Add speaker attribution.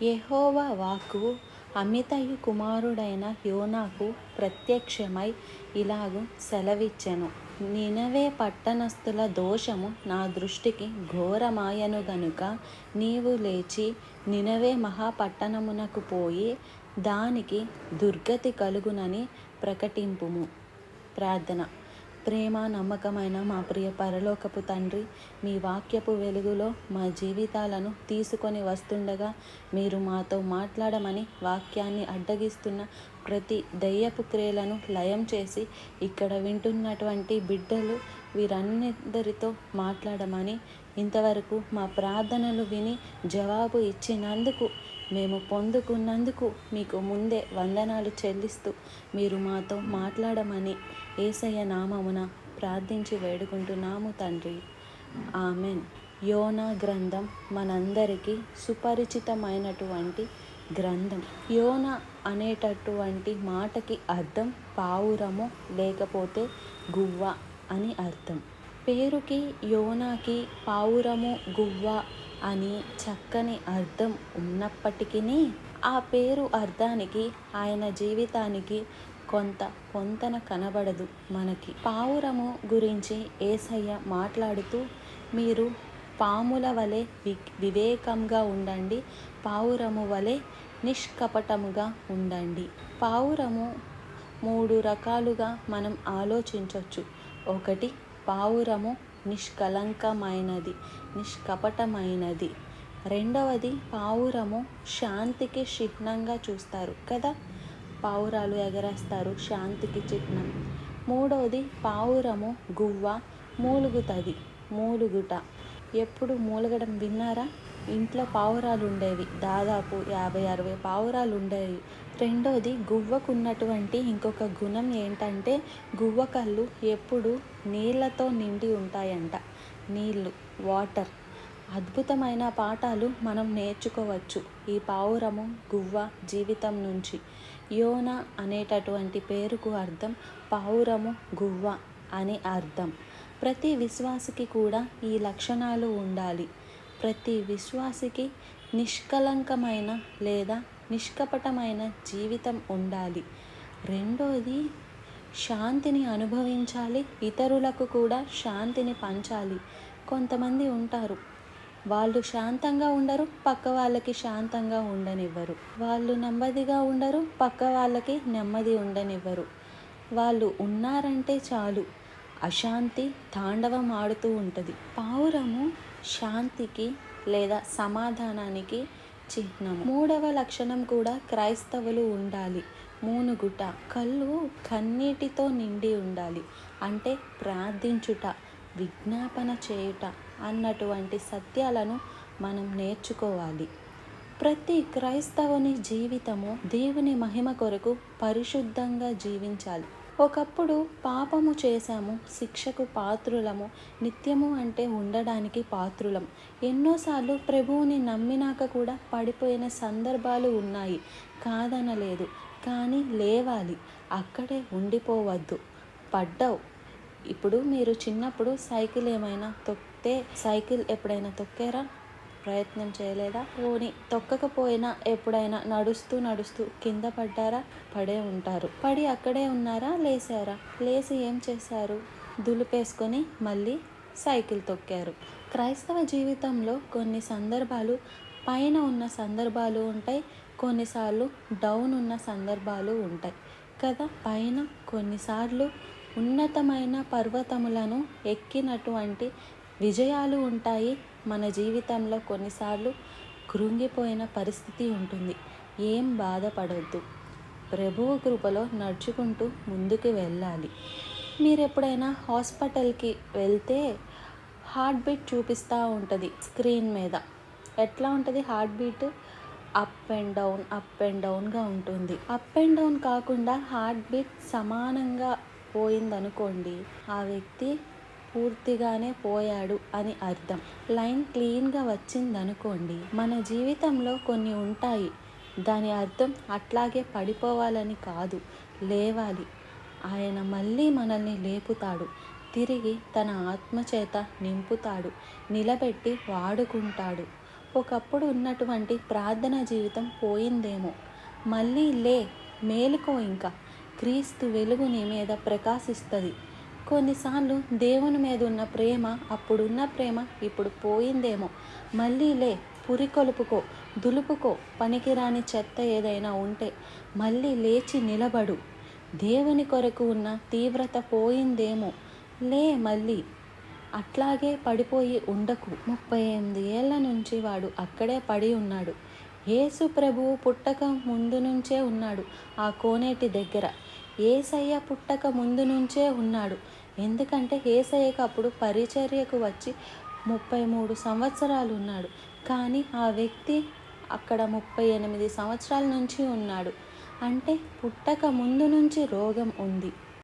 Speaker 1: యెహోవా వాక్కు అమితయు కుమారుడైన యోనాకు ప్రత్యక్షమై ఇలాగు సెలవిచ్చెను. నినవే పట్టణస్థుల దోషము నా దృష్టికి ఘోరమాయను గనుక నీవు లేచి నినవే మహాపట్టణమునకు పోయి దానికి దుర్గతి కలుగునని ప్రకటింపుము. ప్రార్థన. ప్రేమ నమ్మకమైన మా ప్రియ పరలోకపు తండ్రి మీ వాక్యపు వెలుగులో మా జీవితాలను తీసుకొని వస్తుండగా మీరు మాతో మాట్లాడమని వాక్యాన్ని అడ్డగిస్తున్న ప్రతి దయ్యపు క్రియలను లయం చేసి ఇక్కడ వింటున్నటువంటి బిడ్డలు వీరందరితో మాట్లాడమని ఇంతవరకు మా ప్రార్థనలు విని జవాబు ఇచ్చినందుకు మేము పొందుకున్నందుకు మీకు ముందే వందనాలు చెల్లిస్తూ మీరు మాతో మాట్లాడమని ఏసయ్య నామమున ప్రార్థించి వేడుకుంటున్నాము తండ్రి. ఆమెన్. యోనా గ్రంథం మనందరికీ సుపరిచితమైనటువంటి గ్రంథం. యోన అనేటటువంటి మాటకి అర్థం పావురము లేకపోతే గువ్వ అని అర్థం. పేరుకి యోనాకి పావురము గువ్వ అని చక్కని అర్థం ఉన్నప్పటికీ ఆ పేరు అర్థానికి ఆయన జీవితానికి కొంత పొంతన కనబడదు మనకి. పావురము గురించి ఏసయ్య మాట్లాడుతూ మీరు పాముల వలె వి వివేకంగా ఉండండి పావురము వలె నిష్కపటముగా ఉండండి. పావురము మూడు రకాలుగా మనం ఆలోచించవచ్చు ఒకటి పావురము నిష్కలంకమైనది నిష్కపటమైనది. రెండవది పావురము శాంతికి చిహ్నంగా చూస్తారు కదా. పావురాలు ఎగరేస్తారు శాంతికి చిహ్నం. మూడవది పావురము గువ్వ మూలుగుతుంది మూలుగుట. ఎప్పుడు మూలగడం విన్నారా? ఇంట్లో పావురాలు ఉండేవి దాదాపు యాభై అరవై పావురాలు ఉండేవి రెండోది గువ్వకున్నటువంటి ఇంకొక గుణం ఏంటంటే గువ్వ కళ్ళు ఎప్పుడు నీళ్ళతో నిండి ఉంటాయంట. నీళ్ళు వాటర్. అద్భుతమైన పాఠాలు మనం నేర్చుకోవచ్చు. ఈ పావురము గువ్వ జీవితం నుంచి. యోన అనేటటువంటి పేరుకు అర్థం పావురము గువ్వ అని అర్థం. ప్రతి విశ్వాసకి కూడా ఈ లక్షణాలు ఉండాలి. ప్రతి విశ్వాసికి నిష్కలంకమైన లేదా నిష్కపటమైన జీవితం ఉండాలి. రెండోది శాంతిని అనుభవించాలి. ఇతరులకు కూడా శాంతిని పంచాలి. కొంతమంది ఉంటారు వాళ్ళు శాంతంగా ఉండరు పక్క వాళ్ళకి శాంతంగా ఉండనివ్వరు. వాళ్ళు నెమ్మదిగా ఉండరు పక్క వాళ్ళకి నెమ్మది ఉండనివ్వరు. వాళ్ళు ఉన్నారంటే చాలు. అశాంతి తాండవం ఆడుతూ ఉంటుంది. పావురము శాంతికి లేదా సమాధానానికి చిహ్నం మూడవ లక్షణం కూడా క్రైస్తవులు ఉండాలి. మూనుగుట కళ్ళు కన్నీటితో నిండి ఉండాలి. అంటే ప్రార్థించుట విజ్ఞాపన చేయుట అన్నటువంటి సత్యాలను మనం నేర్చుకోవాలి. ప్రతి క్రైస్తవుని జీవితము దేవుని మహిమ కొరకు పరిశుద్ధంగా జీవించాలి. ఒకప్పుడు పాపము చేశాము శిక్షకు పాత్రులము. నిత్యము అంటే ఉండడానికి పాత్రులం. ఎన్నోసార్లు ప్రభువుని నమ్మినాక కూడా పడిపోయిన సందర్భాలు ఉన్నాయి. కాదనలేదు కానీ లేవాలి. అక్కడే ఉండిపోవద్దు. పడ్డావు. ఇప్పుడు మీరు చిన్నప్పుడు సైకిల్ ఏమైనా తొక్కితే సైకిల్ ఎప్పుడైనా తొక్కారా? ప్రయత్నం చేయలేదా? ఓని తొక్కకపోయినా ఎప్పుడైనా నడుస్తూ నడుస్తూ కింద పడ్డారా? పడే ఉంటారు. పడి అక్కడే ఉన్నారా? లేసారా? లేచి ఏం చేశారు? దులిపేసుకొని మళ్ళీ సైకిల్ తొక్కారు. క్రైస్తవ జీవితంలో కొన్ని సందర్భాలు పైన ఉన్న సందర్భాలు ఉంటాయి కొన్నిసార్లు డౌన్ ఉన్న సందర్భాలు ఉంటాయి. కదా? పైన కొన్నిసార్లు ఉన్నతమైన పర్వతములను ఎక్కినటువంటి విజయాలు ఉంటాయి. మన జీవితంలో కొన్నిసార్లు కృంగిపోయిన పరిస్థితి ఉంటుంది. ఏం బాధపడవద్దు ప్రభువు కృపలో నడుచుకుంటూ ముందుకు వెళ్ళాలి. మీరు ఎప్పుడైనా హాస్పిటల్కి వెళ్తే హార్ట్ బీట్ చూపిస్తూ ఉంటుంది స్క్రీన్ మీద. ఎట్లా ఉంటుంది? Heart beat up and down up and డౌన్గా ఉంటుంది. అప్ అండ్ డౌన్ కాకుండా హార్ట్ బీట్ సమానంగా పోయిందనుకోండి ఆ వ్యక్తి పూర్తిగానే పోయాడు అని అర్థం. లైన్ క్లీన్గా వచ్చిందనుకోండి మన జీవితంలో కొన్ని ఉంటాయి. దాని అర్థం అట్లాగే పడిపోవాలని కాదు. లేవాలి. ఆయన మళ్ళీ మనల్ని లేపుతాడు. తిరిగి తన ఆత్మచేత నింపుతాడు. నిలబెట్టి వాడుకుంటాడు. ఒకప్పుడు ఉన్నటువంటి ప్రార్థన జీవితం పోయిందేమో. మళ్ళీ లే మేలుకో ఇంకా. క్రీస్తు వెలుగు నీ మీద ప్రకాశిస్తుంది. కొన్నిసార్లు దేవుని మీద ఉన్న ప్రేమ అప్పుడున్న ప్రేమ ఇప్పుడు పోయిందేమో. మళ్ళీ లే పురికొలుపుకో దులుపుకో పనికిరాని చెత్త ఏదైనా ఉంటే మళ్ళీ లేచి నిలబడు. దేవుని కొరకు ఉన్న తీవ్రత పోయిందేమో. లే మళ్ళీ. అట్లాగే పడిపోయి ఉండకు. ముప్పై ఎనిమిది ఏళ్ళ నుంచి వాడు అక్కడే పడి ఉన్నాడు. యేసు ప్రభువు పుట్టక ముందు నుంచే ఉన్నాడు ఆ కోనేటి దగ్గర. ఏసయ్య పుట్టక ముందు నుంచే ఉన్నాడు. ఎందుకంటే ఏసయ్యకు అప్పుడు పరిచర్యకు వచ్చి ముప్పై మూడు సంవత్సరాలు ఉన్నాడు. కానీ ఆ వ్యక్తి అక్కడ ముప్పై ఎనిమిది సంవత్సరాల నుంచి ఉన్నాడు. అంటే పుట్టక ముందు నుంచి రోగం ఉంది.